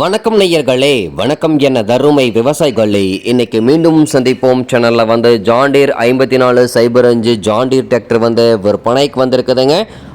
வணக்கம் நேயர்களே வணக்கம் என்ன தருமை விவசாயிகளே. இன்னைக்கு மீண்டும் சந்திப்போம். சேனலில் வந்து ஜாண்டீர் ஐம்பத்தி நாலு சைபர் அஞ்சு ஜாண்டீர் டிராக்டர் வந்து விற்பனைக்கு வந்திருக்குதுங்க.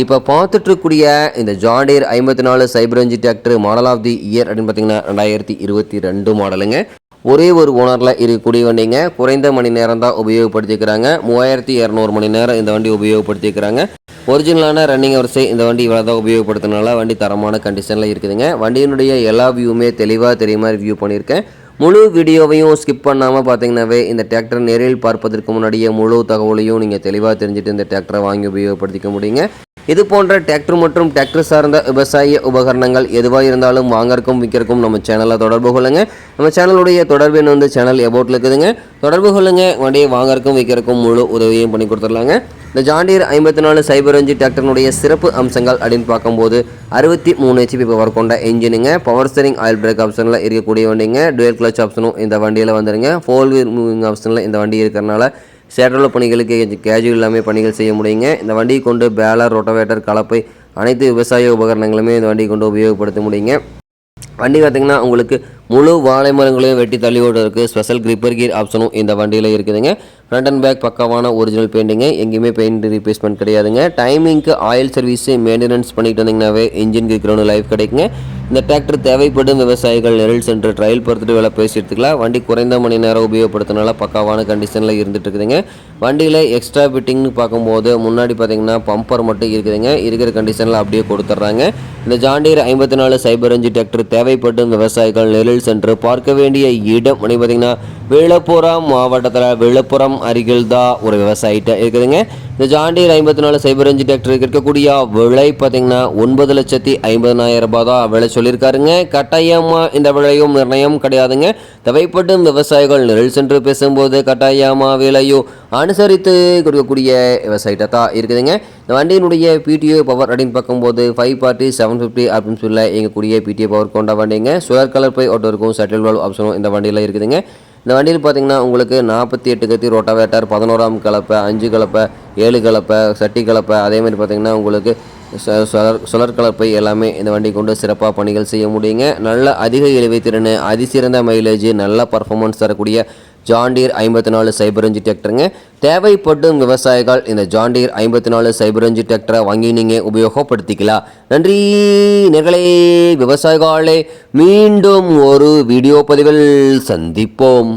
இப்போ பார்த்துட்ருக்கூடிய இந்த ஜாண்டீர் ஐம்பத்தி நாலு சைபர் அஞ்சு tractor model of the year அப்படின்னு பார்த்தீங்கன்னா ரெண்டாயிரத்தி இருபத்தி ரெண்டு மாடலுங்க ஒரே ஒரு ஓனரில் இருக்கக்கூடிய வண்டிங்க. குறைந்த மணி நேரம் தான் உபயோகப்படுத்திக்கிறாங்க. மூவாயிரத்தி இரநூறு மணி நேரம் இந்த வண்டி உபயோகப்படுத்திக்கிறாங்க. ஒரிஜினலான ரன்னிங் வரிசை இந்த வண்டி இவ்வளோ தான் உபயோகப்படுத்தினால வண்டி தரமான கண்டிஷனில் இருக்குதுங்க. வண்டியினுடைய எல்லா வியூவுமே தெளிவாக தெரிய மாதிரி வியூ பண்ணியிருக்கேன். முழு வீடியோவையும் ஸ்கிப் பண்ணாமல் பார்த்தீங்கன்னாவே இந்த டிராக்டர் நேரில் பார்ப்பதற்கு முன்னாடியே முழு தகவலையும் நீங்கள் தெளிவாக தெரிஞ்சுட்டு இந்த டிராக்டரை வாங்கி உபயோகப்படுத்திக்க முடியுங்க. இது போன்ற டிராக்டர் மற்றும் டிராக்டர் சார்ந்த விவசாய உபகரணங்கள் எதுவாக இருந்தாலும் வாங்கறக்கும் விற்கிறக்கும் நம்ம சேனலை தொடர்பு கொள்ளுங்க. நம்ம சேனலுடைய தொடர்பு எண் வந்து சேனல் எபோட்டில் இருக்குதுங்க. தொடர்பு கொள்ளுங்க. வண்டியை வாங்கறக்கும் விற்கிறக்கும் முழு உதவியும் பண்ணி கொடுத்துடலாங்க. இந்த ஜாண்டியர் ஐம்பத்தி நாலு சைபர் அஞ்சு டிராக்டர்னுடைய சிறப்பு அம்சங்கள் அப்படின்னு பார்க்கும்போது அறுபத்தி மூணு ஹெச்பி பவர் கொண்ட இன்ஜினுங்க பவர் ஸ்டரிங் ஆயில் பிரேக் ஆப்ஷனில் இருக்கக்கூடிய வண்டிங்க. டுவெல் கிளச் ஆப்ஷனும் இந்த வண்டியில் வந்துருங்க. ஃபோர் வீல் மூவிங் ஆப்ஷனில் இந்த வண்டி இருக்கிறனால சேட்டலோ பணிகளுக்கு கேஜுவல் எல்லாமே பணிகள் செய்ய முடியுங்க. இந்த வண்டியை கொண்டு பேலர் ரொட்டவேட்டர் கலப்பை அனைத்து விவசாய உபகரணங்களுமே இந்த வண்டியை கொண்டு உபயோகப்படுத்த முடியுங்க. வண்டி பார்த்திங்கன்னா உங்களுக்கு முழு வாழை மரங்களையும் வெட்டி தள்ளி ஓடுறதுக்கு ஸ்பெஷல் கிரிப்பர் கீர் ஆப்ஷனும் இந்த வண்டியில் இருக்குதுங்க. ஃப்ரண்ட் அண்ட் பேக் பக்கமான ஒரிஜினல் பெயிண்டிங்க எங்கேயுமே பெயிண்ட் ரீப்ளேஸ்மெண்ட் கிடையாதுங்க. டைமிங்க்கு ஆயில் சர்வீஸு மெயின்டெனன்ஸ் பண்ணிட்டு வந்தீங்கன்னாவே இன்ஜின் கிரிக்கிறோன்னு லைஃப் கிடைக்குங்க. இந்த டிராக்டர் தேவைப்படும் விவசாயிகள் நெரல் சென்று ட்ரையல் பொறுத்துட்டு வேலை பேசி எடுத்துக்கலாம் வண்டி குறைந்த மணி நேரம் உபயோகப்படுத்தினால பக்காவான கண்டிஷனில் இருந்துட்டு இருக்குதுங்க வண்டியில் எக்ஸ்ட்ரா ஃபிட்டிங்னு பார்க்கும்போது முன்னாடி பார்த்தீங்கன்னா பம்பர் மட்டும் இருக்குதுங்க. இருக்கிற கண்டிஷனில் அப்படியே கொடுத்துட்றாங்க. இந்த ஜாண்டீர் ஐம்பத்தி நாலு சைபர் அஞ்சு டிராக்டர் தேவைப்படும் விவசாயிகள் நெரல் சென்று பார்க்க வேண்டிய இடம். அப்படி பார்த்தீங்கன்னா விழுப்புரம் மாவட்டத்தில் விழுப்புரம் அருகில் தான் ஒரு விவசாயிட்ட இருக்குதுங்க. இந்த ஜாண்டியர் ஐம்பத்தி நாலு சைபர் அஞ்சு டிராக்டருக்கு இருக்கக்கூடிய விலை பார்த்தீங்கன்னா ஒன்பது லட்சத்தி ஐம்பதனாயிரம் ரூபாய் தான் விலை சொல்லியிருக்காருங்க. கட்டாயமாக இந்த விலையும் நிர்ணயம் கிடையாதுங்க. தேவைப்படும் விவசாயிகள் நிழல் சென்று பேசும்போது கட்டாயமாக விலையும் அனுசரித்து கொடுக்கக்கூடிய விவசாயிட்ட தான் இருக்குதுங்க. இந்த வண்டியினுடைய பிடிஓ பவர் அப்படின்னு பார்க்கும்போது ஃபைவ் பார்ட்டி செவன் ஃபிஃப்டி அப்படின்னு சொல்லி எங்கக்கூடிய பிடிஓ பவர் கொண்ட வண்டிங்க. சுழற் கலர் பை ஆட்டோ இருக்கும். செட்டில் வால் ஆப்ஷனும் இந்த வண்டியில் இருக்குதுங்க. இந்த வண்டியில் பார்த்தீங்கன்னா உங்களுக்கு நாற்பத்தி எட்டு கத்தி ரோட்டாவேட்டர் பதினோராம் கலப்பை அஞ்சு கலப்பை ஏழு கலப்பை சட்டி கலப்பை அதேமாதிரி பார்த்தீங்கன்னா உங்களுக்கு ச- சுழற் கலப்பை எல்லாமே இந்த வண்டி கொண்டு சிறப்பாக பணிகள் செய்ய முடியுங்க. நல்ல அதிக இழுவை திறன் அதிசிறந்த மைலேஜ் நல்ல பர்ஃபார்மன்ஸ் தரக்கூடிய ஜாண்டீர் ஐம்பத்தி நாலு சைபர் அஞ்சு டிராக்டருங்க. தேவைப்படும் விவசாயிகள் இந்த ஜாண்டீர் ஐம்பத்தி நாலு சைபர் அஞ்சு டிராக்டரை வாங்கி நீங்கள் உபயோகப்படுத்திக்கலாம் நன்றி நேர்களே விவசாயிகளே. மீண்டும் ஒரு வீடியோ பதிவில் சந்திப்போம்.